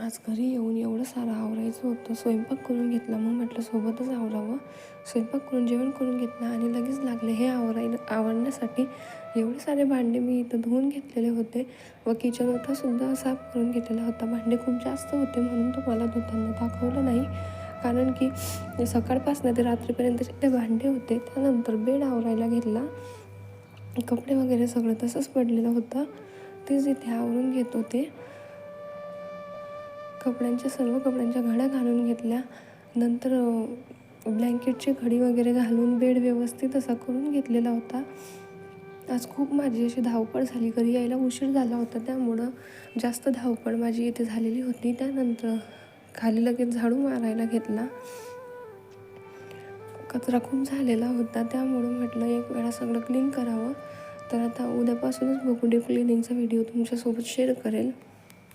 आज घरी येऊन एवढं सारं आवरायचं होतं. स्वयंपाक करून घेतला मग म्हटलं सोबतच आवरावं. स्वयंपाक करून जेवण करून घेतलं आणि लगेच लागले हे आवरायला आवडण्यासाठी एवढे सारे भांडे मी इथं धुवून घेतलेले होते व किचन ओठासुद्धा साफ करून घेतलेला होता. भांडे खूप जास्त होते म्हणून तुम्हाला धुताना दाखवलं नाही. कारण की सकाळपासून ते रात्रीपर्यंतचे ते भांडे होते त्यानंतर बेड आवरायला घेतला. कपडे वगैरे सगळं तसंच पडलेलं होतं. तेच इथे आवरून घेत होते. कपड्यांच्या सर्व कपड्यांच्या घड्या घालून घेतल्या. नंतर ब्लँकेटची घडी वगैरे घालून बेड व्यवस्थित असा करून घेतलेला होता. आज खूप माझी अशी धावपळ झाली. घरी यायला उशीर झाला होता. त्यामुळं जास्त धावपळ माझी इथे झालेली होती. त्यानंतर खाली लगेच झाडू मारायला घेतला. कचरा खूप झालेला होता. त्यामुळं म्हटलं एक वेळा सगळं क्लीन करावं. तर आता उद्यापासूनच बघू. डीप क्लिनिंगचा व्हिडिओ तुमच्यासोबत शेअर करेल.